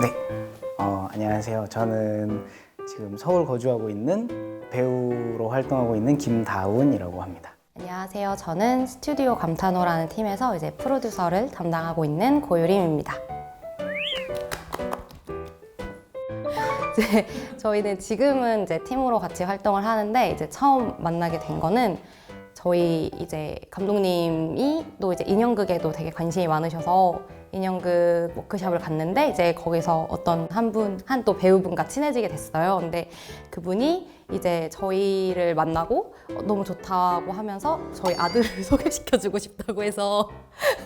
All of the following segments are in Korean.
네. 어, 안녕하세요. 저는 지금 서울 거주하고 있는 배우로 활동하고 있는 김다운이라고 합니다. 안녕하세요. 저는 스튜디오 감탄호라는 팀에서 이제 프로듀서를 담당하고 있는 고유림입니다. 저희는 지금은 이제 팀으로 같이 활동을 하는데 이제 처음 만나게 된 거는 저희 이제 감독님이 또 이제 인형극에도 되게 관심이 많으셔서 인형극 워크숍을 갔는데 이제 거기서 어떤 한 분, 한 또 배우분과 친해지게 됐어요. 근데 그분이 이제 저희를 만나고 어, 너무 좋다고 하면서 저희 아들을 소개시켜주고 싶다고 해서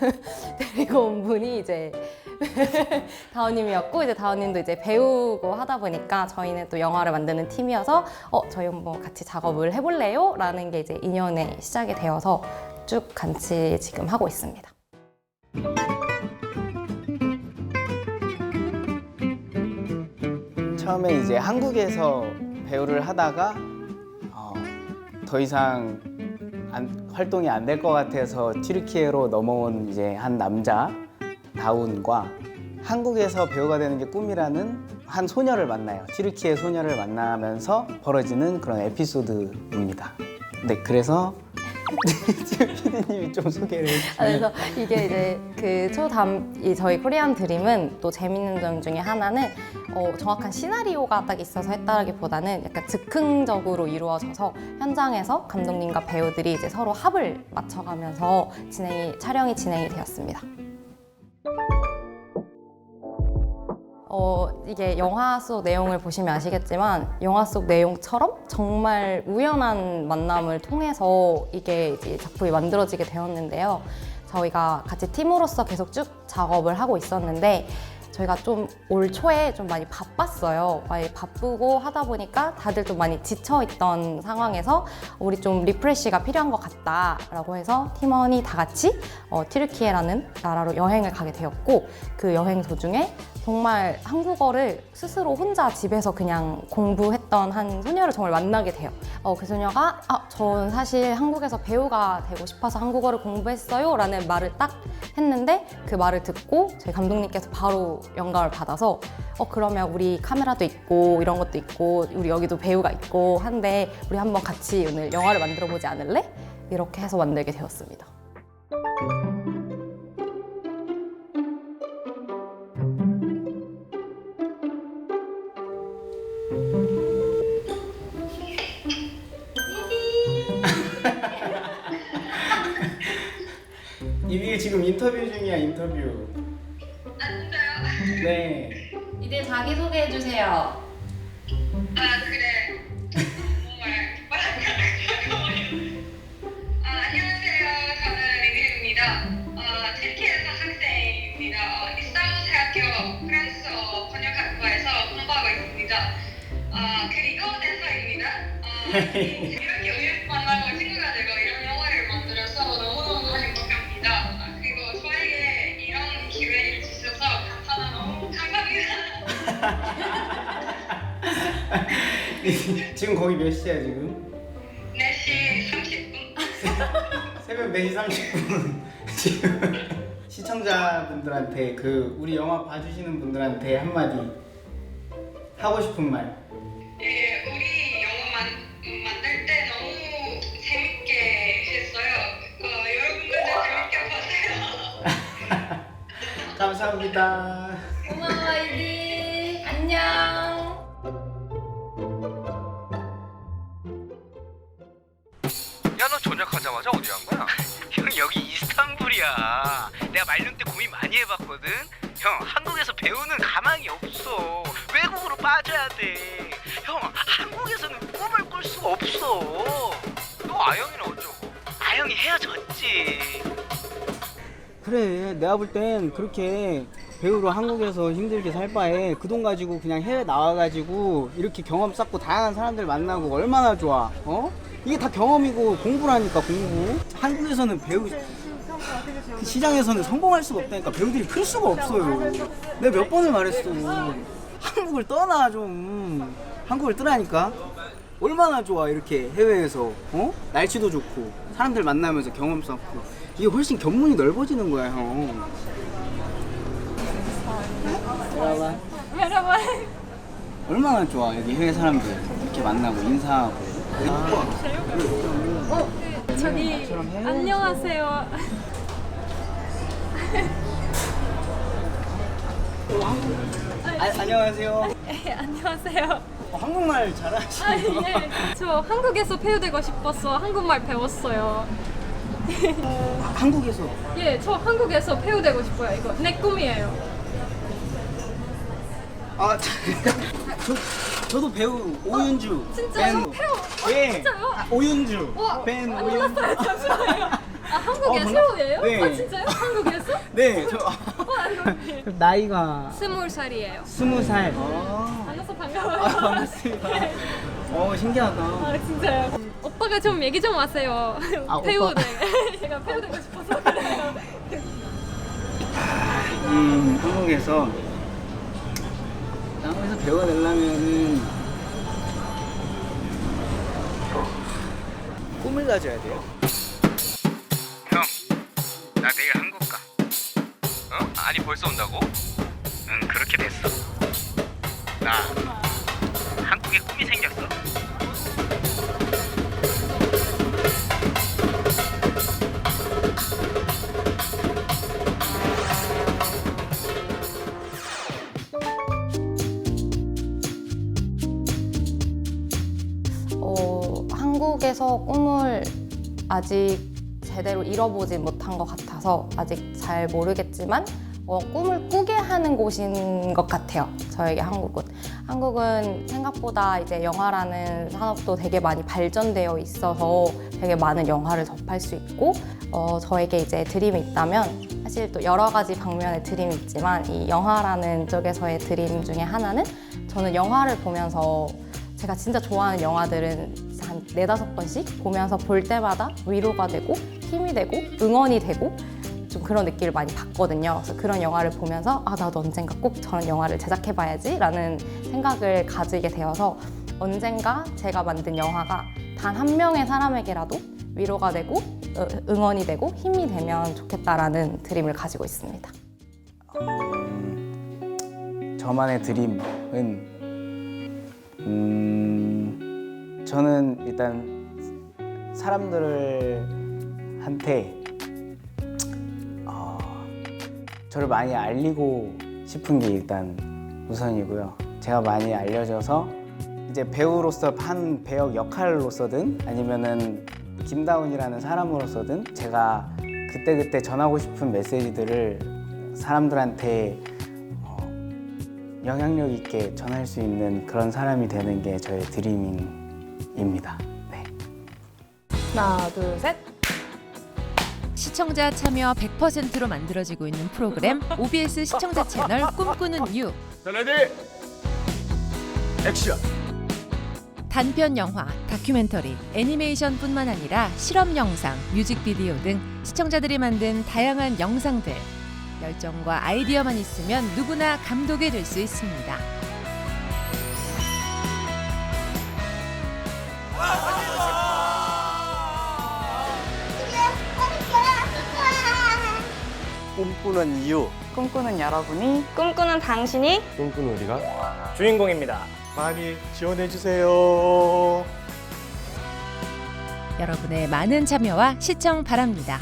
데리고 온 분이 이제 다운님이었고 이제 다운님도 이제 배우고 하다 보니까 저희는 또 영화를 만드는 팀이어서 어 저희 한번 같이 작업을 해볼래요? 라는 게 이제 인연의 시작이 되어서 쭉 같이 지금 하고 있습니다. 처음에 이제 한국에서 배우를 하다가 어, 더 이상 안- 활동이 안 될 것 같아서 튀르키예로 넘어온 이제 한 남자 다운과 한국에서 배우가 되는 게 꿈이라는 한 소녀를 만나요. 튀르키예 소녀를 만나면서 벌어지는 그런 에피소드입니다. 네, 그래서 피디님이 좀 소개를 아, 해주시면 그래서 이게 이제 그 초담 이 저희 코리안 드림은 또 재밌는 점 중에 하나는 어, 정확한 시나리오가 딱 있어서 했다기보다는 약간 즉흥적으로 이루어져서 현장에서 감독님과 배우들이 이제 서로 합을 맞춰가면서 진행이 촬영이 진행이 되었습니다. 어, 이게 영화 속 내용을 보시면 아시겠지만 영화 속 내용처럼 정말 우연한 만남을 통해서 이게 이제 작품이 만들어지게 되었는데요. 저희가 같이 팀으로서 계속 쭉 작업을 하고 있었는데 저희가 좀 올 초에 좀 많이 바빴어요. 많이 바쁘고 하다 보니까 다들 좀 많이 지쳐 있던 상황에서 우리 좀 리프레시가 필요한 것 같다라고 해서 팀원이 다 같이 어, 튀르키예라는 나라로 여행을 가게 되었고 그 여행 도중에 정말 한국어를 스스로 혼자 집에서 그냥 공부했던 한 소녀를 정말 만나게 돼요. 어, 그 소녀가 아, 전 사실 한국에서 배우가 되고 싶어서 한국어를 공부했어요 라는 말을 딱 했는데 그 말을 듣고 저희 감독님께서 바로 영감을 받아서 어, 그러면 우리 카메라도 있고 이런 것도 있고 우리 여기도 배우가 있고 한데 우리 한번 같이 오늘 영화를 만들어 보지 않을래? 이렇게 해서 만들게 되었습니다. 이게 지금 인터뷰 중이야 인터뷰. 네. 이제 자기 소개해 주세요. 아 그래. 정말. 말하기 아 안녕하세요. 저는 리비입니다. 어, 튀르키예에서 학생입니다. 어, 이스탄불 대학교 프랑스어 번역학과에서 공부하고 있습니다. 아 그리고 댄서입니다. 어, 이 지금 거기 몇 시야 지금? 4시 30분 새벽 4시 30분 지금 시청자분들한테 그 우리 영화 봐주시는 분들한테 한마디 하고 싶은 말 예, 우리 영화 만, 음, 만들 때 너무 재밌게 했어요. 어, 여러분들도 재밌게 보세요. 감사합니다 고마워 이디. 해봤거든. 형 한국에서 배우는 가망이 없어. 외국으로 빠져야 돼. 형 한국에서는 꿈을 꿀 수가 없어. 너 아영이는 어쩌고? 아영이 헤어졌지. 그래 내가 볼 땐 그렇게 배우로 한국에서 힘들게 살 바에 그 돈 가지고 그냥 해외 나와가지고 이렇게 경험 쌓고 다양한 사람들 만나고 얼마나 좋아 어? 이게 다 경험이고 공부라니까 공부 한국에서는 배우 그 시장에서는 성공할 수가 없다니까 배우들이 클 수가 없어요 내가 몇 번을 말했어 한국을 떠나 좀 한국을 떠나니까 얼마나 좋아 이렇게 해외에서 어? 날씨도 좋고 사람들 만나면서 경험 쌓고 이게 훨씬 견문이 넓어지는 거야 형. Merhaba. 얼마나 좋아 여기 해외 사람들 이렇게 만나고 인사하고. 어, 그, 저기? 안녕하세요. 아, 안녕하세요. 예, 안녕하세요. 어, 한국말 아, 잘하시네요. 예. 저 한국에서 배우되고 싶어서 한국말 배웠어요. 한국에서 예, 저 한국에서 배우되고 싶어요. 이거 내 꿈이에요. 아 저, 저도 배우 오윤주 진짜요? 밴- 배우? 어, 예 진짜요? 아, 오윤주 와, 밴 아, 오윤주 몰랐어요. 잠시만요. 아, 한국에 어, 배우예요? 네. 아, 진짜요? 한국에서? 네저 와, 나이가 스물 살이에요. 스무 살 아, 만나서 반가워요. 아 반갑습니다 어 신기하다 아, 진짜요? 오빠가 좀 얘기 좀 하세요. 아, 배우 오빠. 되 제가 배우 되고 싶어서 그래요. 음 한국에서 한국에서 배우가 되려면은 꿈을 가져야 돼요 아니 벌써 온다고? 응, 그렇게 됐어. 나 한국에 꿈이 생겼어. 어, 한국에서 꿈을 아직 제대로 이뤄보지 못한 것 같아서 아직 잘 모르겠지만 어, 꿈을 꾸게 하는 곳인 것 같아요. 저에게 한국은. 한국은 생각보다 이제 영화라는 산업도 되게 많이 발전되어 있어서 되게 많은 영화를 접할 수 있고 어, 저에게 이제 드림이 있다면 사실 또 여러 가지 방면의 드림이 있지만 이 영화라는 쪽에서의 드림 중에 하나는 저는 영화를 보면서 제가 진짜 좋아하는 영화들은 한 네다섯 번씩 보면서 볼 때마다 위로가 되고 힘이 되고 응원이 되고 좀 그런 느낌을 많이 받거든요. 그래서 그런 영화를 보면서 아 나도 언젠가 꼭 저런 영화를 제작해봐야지라는 생각을 가지게 되어서 언젠가 제가 만든 영화가 단 한 명의 사람에게라도 위로가 되고 어, 응원이 되고 힘이 되면 좋겠다라는 드림을 가지고 있습니다. 저만의 드림은 음 저는 일단 사람들을 한테 저를 많이 알리고 싶은 게 일단 우선이고요. 제가 많이 알려져서 이제 배우로서 한 배역 역할로서든 아니면은 김다운이라는 사람으로서든 제가 그때그때 전하고 싶은 메시지들을 사람들한테 어, 영향력 있게 전할 수 있는 그런 사람이 되는 게 저의 드림입니다. 네. 하나, 둘, 셋. 시청자 참여 100%로 만들어지고 있는 프로그램 OBS 시청자 채널 꿈꾸는 유. 단편 영화, 다큐멘터리, 애니메이션뿐만 아니라 실험 영상, 뮤직비디오 등 시청자들이 만든 다양한 영상들. 열정과 아이디어만 있으면 누구나 감독이 될 수 있습니다. 꿈꾸는 이유. 꿈꾸는 여러분이 꿈꾸는 당신이 꿈꾸는 우리가? 주인공입니다. 많이 지원해 주세요. 여러분의 많은 참여와 시청 바랍니다.